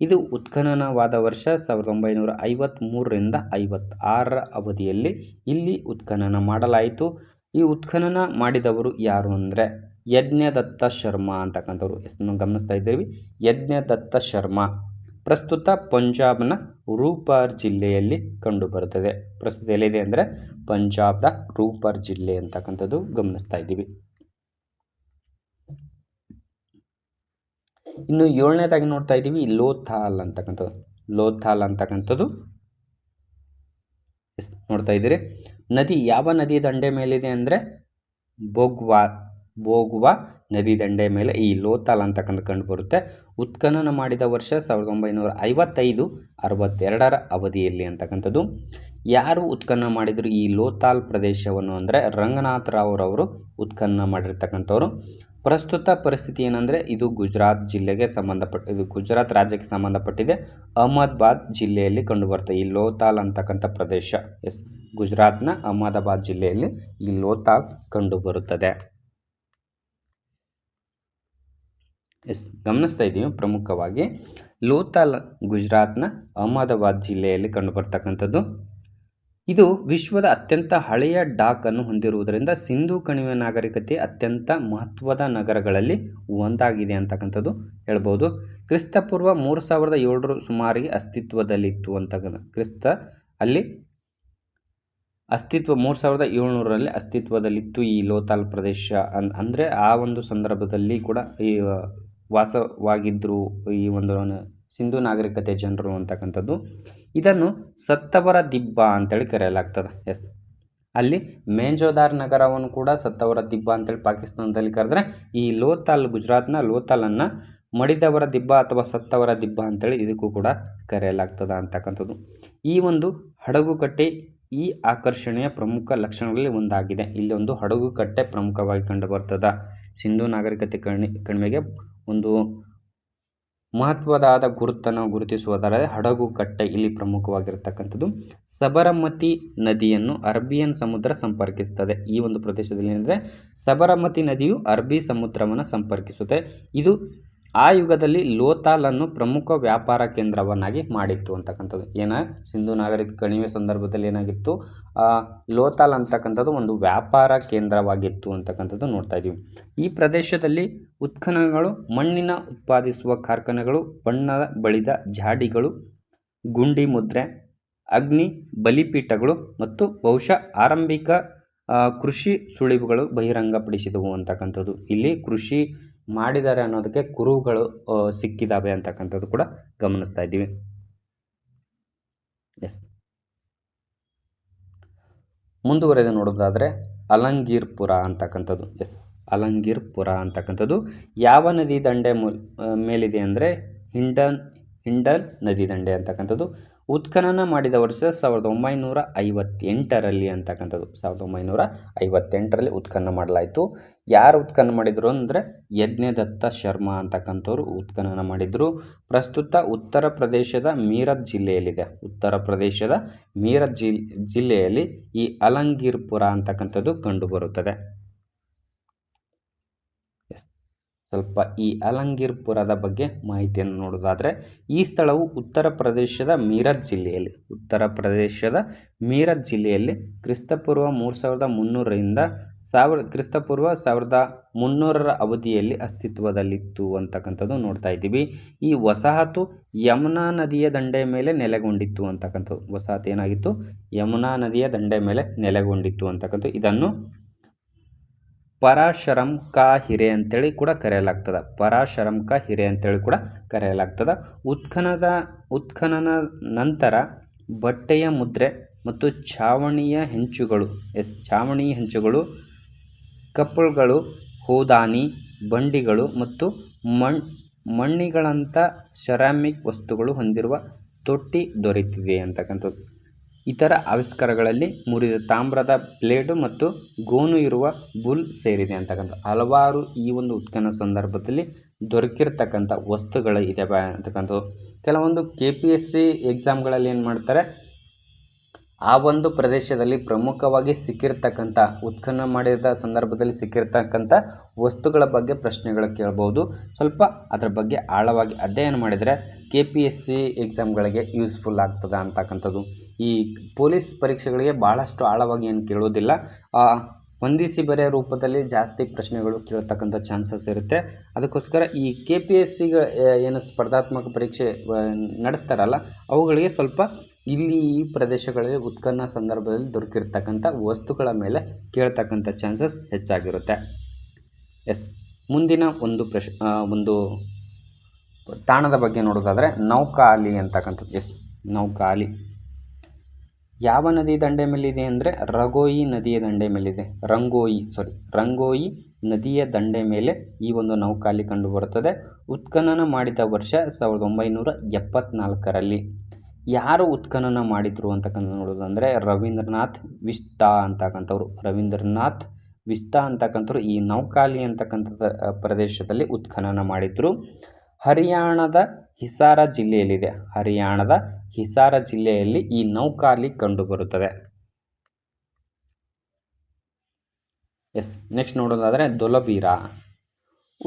ಇದು ಉತ್ಖನನವಾದ ವರ್ಷ ಸಾವಿರದ ಒಂಬೈನೂರ ಐವತ್ತ್ಮೂರರಿಂದ ಐವತ್ತಾರರ ಅವಧಿಯಲ್ಲಿ ಇಲ್ಲಿ ಉತ್ಖನನ ಮಾಡಲಾಯಿತು. ಈ ಉತ್ಖನನ ಮಾಡಿದವರು ಯಾರು ಅಂದರೆ ಯಜ್ಞದತ್ತ ಶರ್ಮಾ ಅಂತಕ್ಕಂಥವ್ರು. ಎಷ್ಟು ಗಮನಿಸ್ತಾ ಇದ್ದೀವಿ. ಯಜ್ಞದತ್ತ ಶರ್ಮಾ. ಪ್ರಸ್ತುತ ಪಂಜಾಬ್ನ ರೂಪಾರ್ ಜಿಲ್ಲೆಯಲ್ಲಿ ಕಂಡುಬರುತ್ತದೆ. ಪ್ರಸ್ತುತ ಎಲ್ಲಿದೆ ಅಂದರೆ ಪಂಜಾಬ್ದ ರೂಪಾರ್ ಜಿಲ್ಲೆ ಅಂತಕ್ಕಂಥದ್ದು ಗಮನಿಸ್ತಾ ಇದ್ದೀವಿ. ಇನ್ನು ಏಳನೇದಾಗಿ ನೋಡ್ತಾ ಇದ್ದೀವಿ, ಲೋಥಾಲ್ ಅಂತಕ್ಕಂಥದ್ದು. ಲೋಥಾಲ್ ಅಂತಕ್ಕಂಥದ್ದು ನೋಡ್ತಾ ಇದ್ದೀರಿ. ನದಿ ಯಾವ ನದಿ ದಂಡೆ ಮೇಲಿದೆ ಅಂದರೆ ಬೋಗ್ವಾ ಬೋಗುವ ನದಿ ದಂಡೆ ಮೇಲೆ ಈ ಲೋತಾಲ್ ಅಂತಕ್ಕಂಥ ಕಂಡುಬರುತ್ತೆ. ಉತ್ಖನನ ಮಾಡಿದ ವರ್ಷ ಸಾವಿರದ ಒಂಬೈನೂರ ಐವತ್ತೈದು, ಅರವತ್ತೆರಡರ ಅವಧಿಯಲ್ಲಿ ಅಂತಕ್ಕಂಥದ್ದು. ಯಾರು ಉತ್ಖನನ ಮಾಡಿದರು ಈ ಲೋತಾಲ್ ಪ್ರದೇಶವನ್ನು ಅಂದರೆ ರಂಗನಾಥ್ ರಾವ್ರವರು ಉತ್ಖನನ ಮಾಡಿರ್ತಕ್ಕಂಥವ್ರು. ಪ್ರಸ್ತುತ ಪರಿಸ್ಥಿತಿ ಏನಂದರೆ ಇದು ಗುಜರಾತ್ ಜಿಲ್ಲೆಗೆ ಸಂಬಂಧಪಟ್ಟ, ಇದು ಗುಜರಾತ್ ರಾಜ್ಯಕ್ಕೆ ಸಂಬಂಧಪಟ್ಟಿದೆ. ಅಹಮದಾಬಾದ್ ಜಿಲ್ಲೆಯಲ್ಲಿ ಕಂಡುಬರುತ್ತೆ ಈ ಲೋತಾಲ್ ಅಂತಕ್ಕಂಥ ಪ್ರದೇಶ. ಎಸ್, ಗುಜರಾತ್ನ ಅಹಮದಾಬಾದ್ ಜಿಲ್ಲೆಯಲ್ಲಿ ಈ ಲೋತಾಲ್ ಕಂಡುಬರುತ್ತದೆ. ಎಸ್, ಗಮನಿಸ್ತಾ ಇದ್ದೀವಿ ಪ್ರಮುಖವಾಗಿ. ಲೋತಾಲ್ ಗುಜರಾತ್ನ ಅಹಮದಾಬಾದ್ ಜಿಲ್ಲೆಯಲ್ಲಿ ಕಂಡುಬರ್ತಕ್ಕಂಥದ್ದು. ಇದು ವಿಶ್ವದ ಅತ್ಯಂತ ಹಳೆಯ ಡಾಕ್ ಅನ್ನು ಹೊಂದಿರುವುದರಿಂದ ಸಿಂಧು ಕಣಿವೆ ನಾಗರಿಕತೆ ಅತ್ಯಂತ ಮಹತ್ವದ ನಗರಗಳಲ್ಲಿ ಒಂದಾಗಿದೆ ಅಂತಕ್ಕಂಥದ್ದು ಹೇಳ್ಬೋದು. ಕ್ರಿಸ್ತಪೂರ್ವ ಮೂರು ಸಾವಿರದ ಏಳರ ಸುಮಾರಿಗೆ ಅಸ್ತಿತ್ವದಲ್ಲಿತ್ತು ಅಂತಕ್ಕಂಥ, ಕ್ರಿಸ್ತ ಅಲ್ಲಿ ಅಸ್ತಿತ್ವ ಮೂರು ಸಾವಿರದ ಏಳ್ನೂರರಲ್ಲಿ ಅಸ್ತಿತ್ವದಲ್ಲಿತ್ತು ಈ ಲೋತಾಲ್ ಪ್ರದೇಶ. ಅಂದರೆ ಆ ಒಂದು ಸಂದರ್ಭದಲ್ಲಿ ಕೂಡ ಈ ವಾಸವಾಗಿದ್ದರು ಈ ಒಂದು ಸಿಂಧು ನಾಗರಿಕತೆ ಜನರು ಅಂತಕ್ಕಂಥದ್ದು. ಇದನ್ನು ಸತ್ತವರ ದಿಬ್ಬ ಅಂತೇಳಿ ಕರೆಯಲಾಗ್ತದೆ. ಎಸ್. ಅಲ್ಲಿ ಮೇಂಜೋದಾರ್ ನಗರವನ್ನು ಕೂಡ ಸತ್ತವರ ದಿಬ್ಬ ಅಂತೇಳಿ ಪಾಕಿಸ್ತಾನದಲ್ಲಿ ಕರೆದ್ರೆ ಈ ಲೋತಾಲ್, ಗುಜರಾತ್ನ ಲೋತಾಲನ್ನು ಮಡಿದವರ ದಿಬ್ಬ ಅಥವಾ ಸತ್ತವರ ದಿಬ್ಬ ಅಂತೇಳಿ ಇದಕ್ಕೂ ಕೂಡ ಕರೆಯಲಾಗ್ತದೆ ಅಂತಕ್ಕಂಥದ್ದು. ಈ ಒಂದು ಹಡಗುಕಟ್ಟೆ ಈ ಆಕರ್ಷಣೆಯ ಪ್ರಮುಖ ಲಕ್ಷಣಗಳಲ್ಲಿ ಒಂದಾಗಿದೆ. ಇಲ್ಲಿ ಒಂದು ಹಡಗುಕಟ್ಟೆ ಪ್ರಮುಖವಾಗಿ ಕಂಡುಬರ್ತದೆ ಸಿಂಧೂ ನಾಗರಿಕತೆ ಕಣಿ ಕಣಿವೆಗೆ ಒಂದು ಮಹತ್ವದಾದ ಗುರುತನ್ನು ಗುರುತಿಸುವುದರ ಹಡಗು ಕಟ್ಟೆ ಇಲ್ಲಿ ಪ್ರಮುಖವಾಗಿರ್ತಕ್ಕಂಥದ್ದು. ಸಬರಮತಿ ನದಿಯನ್ನು ಅರಬಿಯನ್ ಸಮುದ್ರ ಸಂಪರ್ಕಿಸುತ್ತದೆ. ಈ ಒಂದು ಪ್ರದೇಶದಲ್ಲಿ ಏನಿದೆ ಸಬರಮತಿ ನದಿಯು ಅರಬ್ಬಿ ಸಮುದ್ರವನ್ನು ಸಂಪರ್ಕಿಸುತ್ತೆ. ಇದು ಆ ಯುಗದಲ್ಲಿ ಲೋತಾಲನ್ನು ಪ್ರಮುಖ ವ್ಯಾಪಾರ ಕೇಂದ್ರವನ್ನಾಗಿ ಮಾಡಿತ್ತು ಅಂತಕ್ಕಂಥದ್ದು. ಏನ? ಸಿಂಧು ನಾಗರಿಕ ಕಣಿವೆ ಸಂದರ್ಭದಲ್ಲಿ ಏನಾಗಿತ್ತು? ಆ, ಲೋತಾಲ್ ಅಂತಕ್ಕಂಥದ್ದು ಒಂದು ವ್ಯಾಪಾರ ಕೇಂದ್ರವಾಗಿತ್ತು ಅಂತಕ್ಕಂಥದ್ದು ನೋಡ್ತಾ ಇದೀವಿ ಈ ಪ್ರದೇಶದಲ್ಲಿ ಉತ್ಖನನಗಳು ಮಣ್ಣಿನ ಉತ್ಪಾದಿಸುವ ಕಾರ್ಖಾನೆಗಳು ಬಣ್ಣ ಬಳಿದ ಜಾಡಿಗಳು ಗುಂಡಿ ಮುದ್ರೆ ಅಗ್ನಿ ಬಲಿಪೀಠಗಳು ಮತ್ತು ಬಹುಶಃ ಆರಂಭಿಕ ಕೃಷಿ ಸುಳಿವುಗಳು ಬಹಿರಂಗಪಡಿಸಿದವು ಅಂತಕ್ಕಂಥದ್ದು. ಇಲ್ಲಿ ಕೃಷಿ ಮಾಡಿದ್ದಾರೆ ಅನ್ನೋದಕ್ಕೆ ಕುರುಹುಗಳು ಸಿಕ್ಕಿದ್ದಾವೆ ಅಂತಕ್ಕಂಥದ್ದು ಕೂಡ ಗಮನಿಸ್ತಾ ಇದ್ದೀವಿ. ಎಸ್ ಮುಂದುವರೆದು ನೋಡೋದಾದರೆ ಅಲಂಗೀರ್ಪುರ ಅಂತಕ್ಕಂಥದ್ದು. ಎಸ್ ಅಲಂಗೀರ್ಪುರ ಅಂತಕ್ಕಂಥದ್ದು ಯಾವ ನದಿ ದಂಡೆ ಮೇಲಿದೆ ಅಂದರೆ ಹಿಂಡನ್ ಹಿಂಡನ್ ನದಿ ದಂಡೆ ಅಂತಕ್ಕಂಥದ್ದು. ಉತ್ಖನನ ಮಾಡಿದ ವರ್ಷ ಸಾವಿರದ ಒಂಬೈನೂರ ಐವತ್ತೆಂಟರಲ್ಲಿ ಅಂತಕ್ಕಂಥದ್ದು. ಸಾವಿರದ ಒಂಬೈನೂರ ಐವತ್ತೆಂಟರಲ್ಲಿ ಉತ್ಖನನ ಮಾಡಲಾಯಿತು. ಯಾರು ಉತ್ಖನನ ಮಾಡಿದರು ಅಂದರೆ ಯಜ್ಞದತ್ತ ಶರ್ಮಾ ಅಂತಕ್ಕಂಥವ್ರು ಉತ್ಖನನ ಮಾಡಿದರು. ಪ್ರಸ್ತುತ ಉತ್ತರ ಪ್ರದೇಶದ ಮೀರತ್ ಜಿಲ್ಲೆಯಲ್ಲಿದೆ. ಉತ್ತರ ಪ್ರದೇಶದ ಮೀರತ್ ಜಿಲ್, ಜಿಲ್ಲೆಯಲ್ಲಿ ಈ ಅಲಂಗೀರ್ಪುರ ಅಂತಕ್ಕಂಥದ್ದು ಕಂಡುಬರುತ್ತದೆ ಎಸ್ ಸ್ವಲ್ಪ ಈ ಅಲಂಗೀರ್ಪುರದ ಬಗ್ಗೆ ಮಾಹಿತಿಯನ್ನು ನೋಡೋದಾದರೆ ಈ ಸ್ಥಳವು ಉತ್ತರ ಪ್ರದೇಶದ ಮೀರತ್ ಜಿಲ್ಲೆಯಲ್ಲಿ, ಉತ್ತರ ಪ್ರದೇಶದ ಮೀರತ್ ಜಿಲ್ಲೆಯಲ್ಲಿ ಕ್ರಿಸ್ತಪೂರ್ವ ಮೂರು ಸಾವಿರದ ಮುನ್ನೂರರಿಂದ ಸಾವಿರ, ಕ್ರಿಸ್ತಪೂರ್ವ ಸಾವಿರದ ಮುನ್ನೂರರ ಅವಧಿಯಲ್ಲಿ ಅಸ್ತಿತ್ವದಲ್ಲಿತ್ತು ಅಂತಕ್ಕಂಥದ್ದು ನೋಡ್ತಾ ಇದ್ದೀವಿ. ಈ ವಸಾಹತು ಯಮುನಾ ನದಿಯ ದಂಡೆಯ ಮೇಲೆ ನೆಲೆಗೊಂಡಿತ್ತು ಅಂತಕ್ಕಂಥದ್ದು, ವಸಾಹತು ಏನಾಗಿತ್ತು? ಯಮುನಾ ನದಿಯ ದಂಡೆ ಮೇಲೆ ನೆಲೆಗೊಂಡಿತ್ತು ಅಂತಕ್ಕಂಥದ್ದು. ಇದನ್ನು ಪರಾಶರಂ ಕಾ ಹಿರೆ ಅಂತೇಳಿ ಕೂಡ ಕರೆಯಲಾಗ್ತದೆ. ಪರಾಶರಂ ಕಾ ಹಿರೆ ಅಂತೇಳಿ ಕೂಡ ಕರೆಯಲಾಗ್ತದ. ಉತ್ಖನದ, ಉತ್ಖನನ ನಂತರ ಬಟ್ಟೆಯ ಮುದ್ರೆ ಮತ್ತು ಛಾವಣಿಯ ಹೆಂಚುಗಳು, ಎಸ್ ಛಾವಣಿ ಹೆಂಚುಗಳು ಕಪ್ಪಳುಗಳು ಹೂದಾನಿ, ಬಂಡಿಗಳು ಮತ್ತು ಮಣ್, ಮಣ್ಣಿಗಳಂಥ ಸೆರಾಮಿಕ್ ವಸ್ತುಗಳು ಹೊಂದಿರುವ ತೊಟ್ಟಿ ದೊರೆತಿದೆ ಅಂತಕ್ಕಂಥದ್ದು. ಇತರ ಆವಿಷ್ಕಾರಗಳಲ್ಲಿ ಮುರಿದ ತಾಮ್ರದ ಬ್ಲೇಡು ಮತ್ತು ಗೋನು ಇರುವ ಬುಲ್ ಸೇರಿದೆ ಅಂತಕ್ಕಂಥ ಹಲವಾರು ಈ ಒಂದು ಉತ್ಖನ ಸಂದರ್ಭದಲ್ಲಿ ದೊರಕಿರ್ತಕ್ಕಂಥ ವಸ್ತುಗಳು ಇದ್ದಾವೆ ಅಂತಕ್ಕಂಥದ್ದು ಕೆಲವೊಂದು ಕೆ ಪಿ ಎಸ್ ಸಿ ಎಕ್ಸಾಮ್ಗಳಲ್ಲಿ ಏನು ಮಾಡ್ತಾರೆ? ಆ ಒಂದು ಪ್ರದೇಶದಲ್ಲಿ ಪ್ರಮುಖವಾಗಿ ಸಿಕ್ಕಿರ್ತಕ್ಕಂಥ, ಉತ್ಖನನ ಮಾಡಿದ ಸಂದರ್ಭದಲ್ಲಿ ಸಿಕ್ಕಿರ್ತಕ್ಕಂಥ ವಸ್ತುಗಳ ಬಗ್ಗೆ ಪ್ರಶ್ನೆಗಳು ಕೇಳ್ಬೋದು. ಸ್ವಲ್ಪ ಅದರ ಬಗ್ಗೆ ಆಳವಾಗಿ ಅಧ್ಯಯನ ಮಾಡಿದರೆ ಕೆ ಪಿ ಎಸ್ ಸಿ ಎಕ್ಸಾಮ್ಗಳಿಗೆ ಯೂಸ್ಫುಲ್ ಆಗ್ತದೆ ಅಂತಕ್ಕಂಥದ್ದು. ಈ ಪೊಲೀಸ್ ಪರೀಕ್ಷೆಗಳಿಗೆ ಭಾಳಷ್ಟು ಆಳವಾಗಿ ಏನು ಕೇಳೋದಿಲ್ಲ. ಹೊಂದಿಸಿ ಬರೆಯ ರೂಪದಲ್ಲಿ ಜಾಸ್ತಿ ಪ್ರಶ್ನೆಗಳು ಕೇಳ್ತಕ್ಕಂಥ ಚಾನ್ಸಸ್ ಇರುತ್ತೆ. ಅದಕ್ಕೋಸ್ಕರ ಈ ಕೆ ಪಿ ಎಸ್ ಸಿಗೆ ಏನು ಸ್ಪರ್ಧಾತ್ಮಕ ಪರೀಕ್ಷೆ ನಡೆಸ್ತಾರಲ್ಲ, ಅವುಗಳಿಗೆ ಸ್ವಲ್ಪ ಇಲ್ಲಿ ಈ ಪ್ರದೇಶಗಳಲ್ಲಿ ಉತ್ಖನನ ಸಂದರ್ಭದಲ್ಲಿ ದೊರಕಿರ್ತಕ್ಕಂಥ ವಸ್ತುಗಳ ಮೇಲೆ ಕೇಳ್ತಕ್ಕಂಥ ಚಾನ್ಸಸ್ ಹೆಚ್ಚಾಗಿರುತ್ತೆ. ಎಸ್ ಮುಂದಿನ ಒಂದು ಪ್ರಶ್ ಒಂದು ತಾಣದ ಬಗ್ಗೆ ನೋಡೋದಾದರೆ ನೌಕಾಲಿ ಅಂತಕ್ಕಂಥದ್ದು. ಎಸ್ ನೌಕಾಲಿ. ಯಾವ ನದಿ ದಂಡೆ ಮೇಲಿದೆ ಅಂದರೆ ರಗೋಯಿ ನದಿಯ ದಂಡೆ ಮೇಲಿದೆ. ರಂಗೋಯಿ ಸಾರಿ ರಂಗೋಯಿ ನದಿಯ ದಂಡೆ ಮೇಲೆ ಈ ಒಂದು ನೌಕಾಲಿ ಕಂಡುಬರುತ್ತದೆ. ಉತ್ಖನನ ಮಾಡಿದ ವರ್ಷ ಸಾವಿರದ ಒಂಬೈನೂರ ಎಪ್ಪತ್ನಾಲ್ಕರಲ್ಲಿ. ಯಾರು ಉತ್ಖನನ ಮಾಡಿದರು ಅಂತಕ್ಕಂಥ ನೋಡೋದಂದರೆ ರವೀಂದ್ರನಾಥ್ ವಿಸ್ತಾ ಅಂತಕ್ಕಂಥವ್ರು. ರವೀಂದ್ರನಾಥ್ ವಿಸ್ತಾ ಅಂತಕ್ಕಂಥವ್ರು ಈ ನೌಕಾಲಿ ಅಂತಕ್ಕಂಥ ಪ್ರದೇಶದಲ್ಲಿ ಉತ್ಖನನ ಮಾಡಿದರು. ಹರಿಯಾಣದ ಹಿಸಾರ ಜಿಲ್ಲೆಯಲ್ಲಿದೆ. ಹರಿಯಾಣದ ಹಿಸಾರ ಜಿಲ್ಲೆಯಲ್ಲಿ ಈ ನೌಕಾಲಿ ಕಂಡುಬರುತ್ತದೆ. ಎಸ್, ನೆಕ್ಸ್ಟ್ ನೋಡೋದಾದರೆ ದೊಲಬೀರ.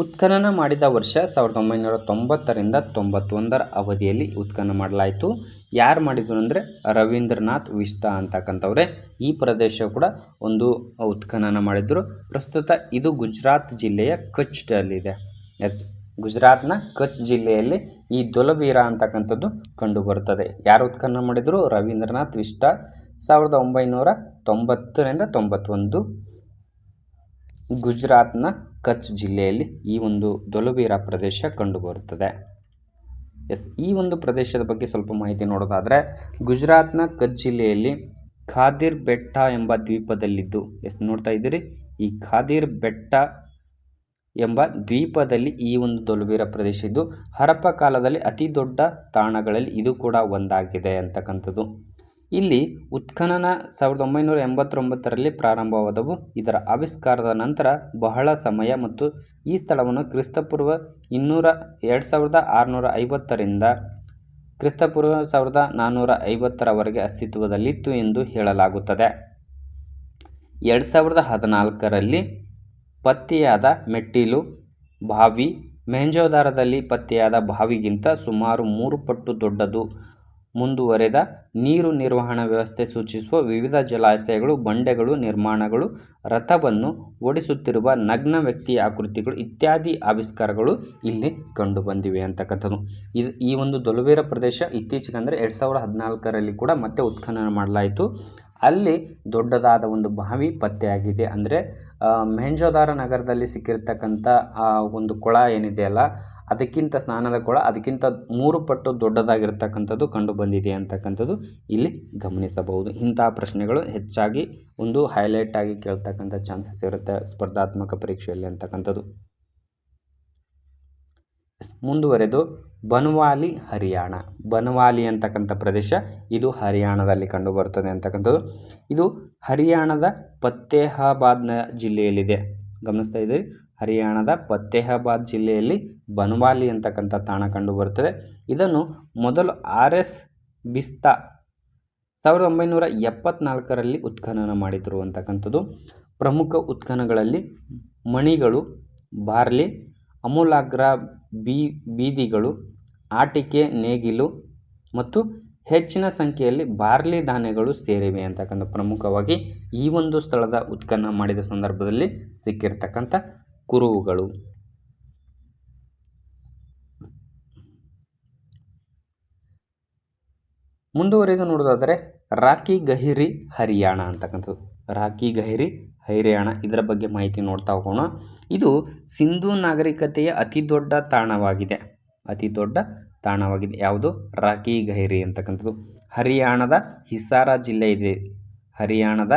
ಉತ್ಖನನ ಮಾಡಿದ ವರ್ಷ ಸಾವಿರದ ಒಂಬೈನೂರ ತೊಂಬತ್ತರಿಂದ ತೊಂಬತ್ತೊಂದರ ಅವಧಿಯಲ್ಲಿ ಉತ್ಖನನ ಮಾಡಲಾಯಿತು. ಯಾರು ಮಾಡಿದ್ರು ಅಂದರೆ ರವೀಂದ್ರನಾಥ್ ವಿಸ್ತಾ ಅಂತಕ್ಕಂಥವ್ರೆ. ಈ ಪ್ರದೇಶ ಕೂಡ ಒಂದು ಉತ್ಖನನ ಮಾಡಿದ್ರು. ಪ್ರಸ್ತುತ ಇದು ಗುಜರಾತ್ ಜಿಲ್ಲೆಯ ಕಚ್ನಲ್ಲಿದೆ ಎಸ್, ಗುಜರಾತ್ನ ಕಚ್ ಜಿಲ್ಲೆಯಲ್ಲಿ ಈ ದೊಲವೀರ ಅಂತಕ್ಕಂಥದ್ದು ಕಂಡುಬರುತ್ತದೆ. ಯಾರು ಉತ್ಖನನ ಮಾಡಿದ್ರು? ರವೀಂದ್ರನಾಥ್ ವಿಸ್ಟಾ ಸಾವಿರದ ಒಂಬೈನೂರ ತೊಂಬತ್ತರಿಂದ ತೊಂಬತ್ತೊಂದು ಗುಜರಾತ್ನ ಕಚ್ ಜಿಲ್ಲೆಯಲ್ಲಿ ಈ ಒಂದು ದೊಲಬೀರ ಪ್ರದೇಶ ಕಂಡುಬರುತ್ತದೆ. ಎಸ್, ಈ ಒಂದು ಪ್ರದೇಶದ ಬಗ್ಗೆ ಸ್ವಲ್ಪ ಮಾಹಿತಿ ನೋಡೋದಾದರೆ, ಗುಜರಾತ್ನ ಕಚ್ ಜಿಲ್ಲೆಯಲ್ಲಿ ಖಾದಿರ್ ಬೆಟ್ಟ ಎಂಬ ದ್ವೀಪದಲ್ಲಿದ್ದು, ಎಸ್, ನೋಡ್ತಾ ಇದ್ದೀರಿ, ಈ ಖಾದಿರ್ ಬೆಟ್ಟ ಎಂಬ ದ್ವೀಪದಲ್ಲಿ ಈ ಒಂದು ದೊಲಬೀರ ಪ್ರದೇಶ ಇದ್ದು ಹರಪ್ಪ ಕಾಲದಲ್ಲಿ ಅತಿ ದೊಡ್ಡ ತಾಣಗಳಲ್ಲಿ ಇದು ಕೂಡ ಒಂದಾಗಿದೆ ಅಂತಕ್ಕಂಥದ್ದು. ಇಲ್ಲಿ ಉತ್ಖನನ ಸಾವಿರದ ಒಂಬೈನೂರ ಎಂಬತ್ತೊಂಬತ್ತರಲ್ಲಿ ಪ್ರಾರಂಭವಾದವು. ಇದರ ಆವಿಷ್ಕಾರದ ನಂತರ ಬಹಳ ಸಮಯ ಮತ್ತು ಈ ಸ್ಥಳವನ್ನು ಕ್ರಿಸ್ತಪೂರ್ವ ಇನ್ನೂರ ಎರಡು ಸಾವಿರದ ಆರುನೂರ ಐವತ್ತರಿಂದ ಕ್ರಿಸ್ತಪೂರ್ವ ಸಾವಿರದ ನಾನ್ನೂರ ಐವತ್ತರವರೆಗೆ ಅಸ್ತಿತ್ವದಲ್ಲಿತ್ತು ಎಂದು ಹೇಳಲಾಗುತ್ತದೆ. ಎರಡು ಸಾವಿರದ ಹದಿನಾಲ್ಕರಲ್ಲಿ ಪತ್ತೆಯಾದ ಮೆಟ್ಟಿಲು ಬಾವಿ ಮೆಹಂಜೋದಾರದಲ್ಲಿ ಪತ್ತೆಯಾದ ಬಾವಿಗಿಂತ ಸುಮಾರು ಮೂರು ಪಟ್ಟು ದೊಡ್ಡದು ಮುಂದುವರೆದ ನೀರು ನಿರ್ವಹಣಾ ವ್ಯವಸ್ಥೆ ಸೂಚಿಸುವ ವಿವಿಧ ಜಲಾಶಯಗಳು, ಬಂಡೆಗಳು, ನಿರ್ಮಾಣಗಳು, ರಥವನ್ನು ಓಡಿಸುತ್ತಿರುವ ನಗ್ನ ವ್ಯಕ್ತಿಯ ಆಕೃತಿಗಳು ಇತ್ಯಾದಿ ಆವಿಷ್ಕಾರಗಳು ಇಲ್ಲಿ ಕಂಡುಬಂದಿವೆ ಅಂತಕ್ಕಂಥದ್ದು. ಇದು ಈ ಒಂದು ದೊಲವೇರ ಪ್ರದೇಶ ಇತ್ತೀಚೆಗೆ ಅಂದರೆ ಎರಡು ಸಾವಿರದ ಹದಿನಾಲ್ಕರಲ್ಲಿ ಕೂಡ ಮತ್ತೆ ಉತ್ಖನನ ಮಾಡಲಾಯಿತು. ಅಲ್ಲಿ ದೊಡ್ಡದಾದ ಒಂದು ಬಾವಿ ಪತ್ತೆಯಾಗಿದೆ. ಅಂದರೆ ಮೆಹಂಜೋದಾರ ನಗರದಲ್ಲಿ ಸಿಕ್ಕಿರ್ತಕ್ಕಂಥ ಆ ಒಂದು ಕೊಳ ಏನಿದೆಯಲ್ಲ ಅದಕ್ಕಿಂತ ಸ್ನಾನದ ಕೊಳ, ಅದಕ್ಕಿಂತ ಮೂರು ಪಟ್ಟು ದೊಡ್ಡದಾಗಿರ್ತಕ್ಕಂಥದ್ದು ಕಂಡು ಬಂದಿದೆ ಅಂತಕ್ಕಂಥದ್ದು ಇಲ್ಲಿ ಗಮನಿಸಬಹುದು. ಇಂತಹ ಪ್ರಶ್ನೆಗಳು ಹೆಚ್ಚಾಗಿ ಒಂದು ಹೈಲೈಟ್ ಆಗಿ ಕೇಳ್ತಕ್ಕಂಥ ಚಾನ್ಸಸ್ ಇರುತ್ತೆ ಸ್ಪರ್ಧಾತ್ಮಕ ಪರೀಕ್ಷೆಯಲ್ಲಿ ಅಂತಕ್ಕಂಥದ್ದು. ಮುಂದುವರೆದು ಬನ್ವಾಲಿ, ಹರಿಯಾಣ. ಬನ್ವಾಲಿ ಅಂತಕ್ಕಂಥ ಪ್ರದೇಶ ಇದು ಹರಿಯಾಣದಲ್ಲಿ ಕಂಡುಬರುತ್ತದೆ ಅಂತಕ್ಕಂಥದ್ದು. ಇದು ಹರಿಯಾಣದ ಫತ್ತೇಹಾಬಾದ್ನ ಜಿಲ್ಲೆಯಲ್ಲಿದೆ. ಗಮನಿಸ್ತಾ ಇದ್ದೀರಿ? ಹರಿಯಾಣದ ಫತ್ತೇಹಾಬಾದ್ ಜಿಲ್ಲೆಯಲ್ಲಿ ಬನ್ವಾಲಿ ಅಂತಕ್ಕಂಥ ತಾಣ ಕಂಡುಬರುತ್ತದೆ. ಇದನ್ನು ಮೊದಲು ಆರ್ ಎಸ್ ಬಿಸ್ತಾ ಸಾವಿರದ ಒಂಬೈನೂರ ಎಪ್ಪತ್ನಾಲ್ಕರಲ್ಲಿ ಉತ್ಖನನ ಮಾಡಿದರು ಅಂತಕ್ಕಂಥದ್ದು. ಪ್ರಮುಖ ಉತ್ಖನಗಳಲ್ಲಿ ಮಣಿಗಳು, ಬಾರ್ಲಿ, ಅಮೂಲಾಗ್ರ ಬೀ, ಬೀದಿಗಳು, ಆಟಿಕೆ, ನೇಗಿಲು ಮತ್ತು ಹೆಚ್ಚಿನ ಸಂಖ್ಯೆಯಲ್ಲಿ ಬಾರ್ಲಿ ಧಾನ್ಯಗಳು ಸೇರಿವೆ ಅಂತಕ್ಕಂಥ ಪ್ರಮುಖವಾಗಿ ಈ ಒಂದು ಸ್ಥಳದ ಉತ್ಖನನ ಮಾಡಿದ ಸಂದರ್ಭದಲ್ಲಿ ಸಿಕ್ಕಿರ್ತಕ್ಕಂಥ ಕುರುಹುಗಳು. ಮುಂದುವರಿದು ನೋಡೋದಾದರೆ ರಾಕಿ ಗಹಿರಿ ಹರಿಯಾಣ ಅಂತಕ್ಕಂಥದ್ದು. ರಾಕಿ ಗಹಿರಿ ಹರಿಯಾಣ ಇದರ ಬಗ್ಗೆ ಮಾಹಿತಿ ನೋಡ್ತಾ ಹೋಗೋಣ. ಇದು ಸಿಂಧೂ ನಾಗರಿಕತೆಯ ಅತಿ ದೊಡ್ಡ ತಾಣವಾಗಿದೆ. ಅತಿ ದೊಡ್ಡ ತಾಣವಾಗಿದೆ. ಯಾವುದು? ರಾಕಿ ಗಹಿರಿ ಅಂತಕ್ಕಂಥದ್ದು. ಹರಿಯಾಣದ ಹಿಸಾರ ಜಿಲ್ಲೆ ಇದೆ. ಹರಿಯಾಣದ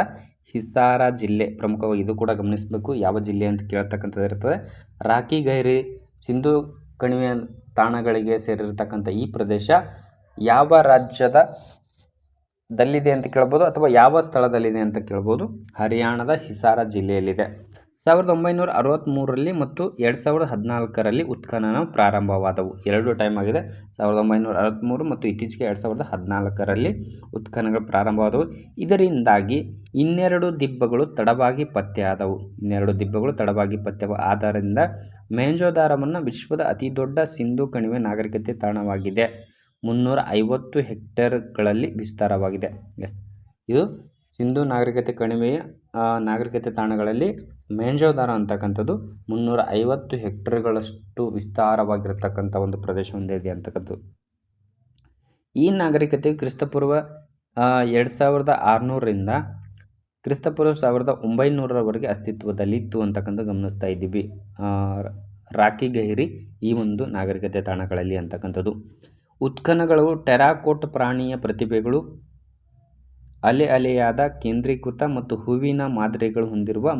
ಹಿಸಾರ ಜಿಲ್ಲೆ ಪ್ರಮುಖವಾಗಿ ಇದು ಕೂಡ ಗಮನಿಸಬೇಕು. ಯಾವ ಜಿಲ್ಲೆ ಅಂತ ಕೇಳ್ತಕ್ಕಂಥದ್ದು ಇರ್ತದೆ. ರಾಕಿ ಗೈರಿ, ಸಿಂಧೂ ಕಣಿವೆ ತಾಣಗಳಿಗೆ ಸೇರಿರ್ತಕ್ಕಂಥ ಈ ಪ್ರದೇಶ ಯಾವ ರಾಜ್ಯದ ದಲ್ಲಿದೆ ಅಂತ ಕೇಳ್ಬೋದು ಅಥವಾ ಯಾವ ಸ್ಥಳದಲ್ಲಿದೆ ಅಂತ ಕೇಳ್ಬೋದು. ಹರಿಯಾಣದ ಹಿಸಾರ ಜಿಲ್ಲೆಯಲ್ಲಿದೆ. ಸಾವಿರದ ಒಂಬೈನೂರ ಅರವತ್ತ್ಮೂರರಲ್ಲಿ ಮತ್ತು ಎರಡು ಸಾವಿರದ ಹದಿನಾಲ್ಕರಲ್ಲಿ ಉತ್ಖನನ ಪ್ರಾರಂಭವಾದವು. ಎರಡು ಟೈಮ್ ಆಗಿದೆ. ಸಾವಿರದ ಒಂಬೈನೂರ ಅರವತ್ತ್ಮೂರು ಮತ್ತು ಇತ್ತೀಚೆಗೆ ಎರಡು ಸಾವಿರದ ಹದಿನಾಲ್ಕರಲ್ಲಿ ಉತ್ಖನನಗಳು ಪ್ರಾರಂಭವಾದವು. ಇದರಿಂದಾಗಿ ಇನ್ನೆರಡು ದಿಬ್ಬಗಳು ತಡವಾಗಿ ಪತ್ತೆಯಾದವು. ಇನ್ನೆರಡು ದಿಬ್ಬಗಳು ತಡವಾಗಿ ಪತ್ತೆ ಆದ್ದರಿಂದ ಮೇಂಜೋದಾರವನ್ನು ವಿಶ್ವದ ಅತಿ ದೊಡ್ಡ ಸಿಂಧು ಕಣಿವೆ ನಾಗರಿಕತೆ ತಾಣವಾಗಿದೆ. ಮುನ್ನೂರ ಐವತ್ತು ಹೆಕ್ಟೇರ್ಗಳಲ್ಲಿ ವಿಸ್ತಾರವಾಗಿದೆ. ಎಸ್. ಇದು ಸಿಂಧು ನಾಗರಿಕತೆ ಕಣಿವೆಯ ನಾಗರಿಕತೆ ತಾಣಗಳಲ್ಲಿ ಮೆಹಂಜೋದಾರ ಅಂತಕ್ಕಂಥದ್ದು ಮುನ್ನೂರ ಐವತ್ತು ಹೆಕ್ಟರ್ಗಳಷ್ಟು ವಿಸ್ತಾರವಾಗಿರತಕ್ಕಂಥ ಒಂದು ಪ್ರದೇಶ ಹೊಂದಿದೆ ಅಂತಕ್ಕಂಥದ್ದು. ಈ ನಾಗರಿಕತೆಯು ಕ್ರಿಸ್ತಪೂರ್ವ ಎರಡು ಸಾವಿರದ ಆರುನೂರರಿಂದ ಕ್ರಿಸ್ತಪೂರ್ವ ಸಾವಿರದ ಒಂಬೈನೂರರವರೆಗೆ ಅಸ್ತಿತ್ವದಲ್ಲಿತ್ತು ಅಂತಕ್ಕಂಥ ಗಮನಿಸ್ತಾ ಇದ್ದೀವಿ. ರಾಕಿ ಗಹಿರಿ ಈ ಒಂದು ನಾಗರಿಕತೆ ತಾಣಗಳಲ್ಲಿ ಅಂತಕ್ಕಂಥದ್ದು. ಉತ್ಖನಗಳು, ಟೆರಾಕೋಟ್ ಪ್ರಾಣಿಯ ಪ್ರತಿಭೆಗಳು ಅಲೆ ಅಲೆಯಾದ ಕೇಂದ್ರೀಕೃತ ಮತ್ತು ಹೂವಿನ ಮಾದರಿಗಳು ಹೊಂದಿರುವ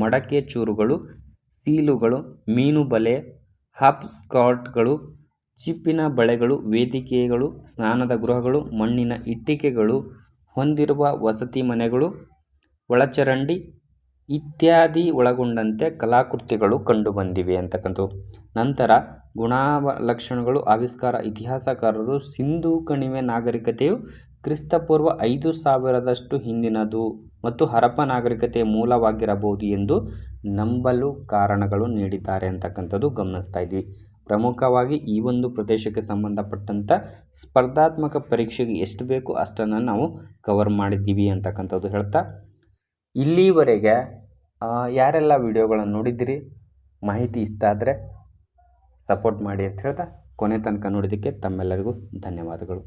ಮಡಕೆ ಚೂರುಗಳು ಸೀಲುಗಳು ಮೀನು ಬಲೆ ಹಾಪ್ ಸ್ಕಾಟ್ಗಳು ಚಿಪ್ಪಿನ ಬಳೆಗಳು, ವೇದಿಕೆಗಳು, ಸ್ನಾನದ ಗೃಹಗಳು, ಮಣ್ಣಿನ ಇಟ್ಟಿಗೆಗಳು ಹೊಂದಿರುವ ವಸತಿ ಮನೆಗಳು, ಒಳಚರಂಡಿ ಇತ್ಯಾದಿ ಒಳಗೊಂಡಂತೆ ಕಲಾಕೃತಿಗಳು ಕಂಡುಬಂದಿವೆ ಅಂತಕ್ಕಂಥವು ನಂತರ ಗುಣಲಕ್ಷಣಗಳು ಆವಿಷ್ಕಾರ ಇತಿಹಾಸಕಾರರು, ಸಿಂಧೂ ಕಣಿವೆ ನಾಗರಿಕತೆಯು ಕ್ರಿಸ್ತಪೂರ್ವ ಐದು ಸಾವಿರದಷ್ಟು ಹಿಂದಿನದು ಮತ್ತು ಹರಪ್ಪ ನಾಗರಿಕತೆಯ ಮೂಲವಾಗಿರಬಹುದು ಎಂದು ನಂಬಲು ಕಾರಣಗಳು ನೀಡಿದ್ದಾರೆ ಅಂತಕ್ಕಂಥದ್ದು ಗಮನಿಸ್ತಾ ಇದ್ವಿ. ಪ್ರಮುಖವಾಗಿ ಈ ಒಂದು ಪ್ರದೇಶಕ್ಕೆ ಸಂಬಂಧಪಟ್ಟಂಥ ಸ್ಪರ್ಧಾತ್ಮಕ ಪರೀಕ್ಷೆಗೆ ಎಷ್ಟು ಬೇಕು ಅಷ್ಟನ್ನು ನಾವು ಕವರ್ ಮಾಡಿದ್ದೀವಿ ಅಂತಕ್ಕಂಥದ್ದು ಹೇಳ್ತಾ. ಇಲ್ಲಿವರೆಗೆ ಯಾರೆಲ್ಲ ವಿಡಿಯೋಗಳನ್ನು ನೋಡಿದ್ದೀರಿ? ಮಾಹಿತಿ ಇಷ್ಟ ಆದರೆ ಸಪೋರ್ಟ್ ಮಾಡಿ ಅಂತ ಹೇಳ್ತಾ. ಕೊನೆ ತನಕ ನೋಡಿದ್ದಕ್ಕೆ ತಮ್ಮೆಲ್ಲರಿಗೂ ಧನ್ಯವಾದಗಳು.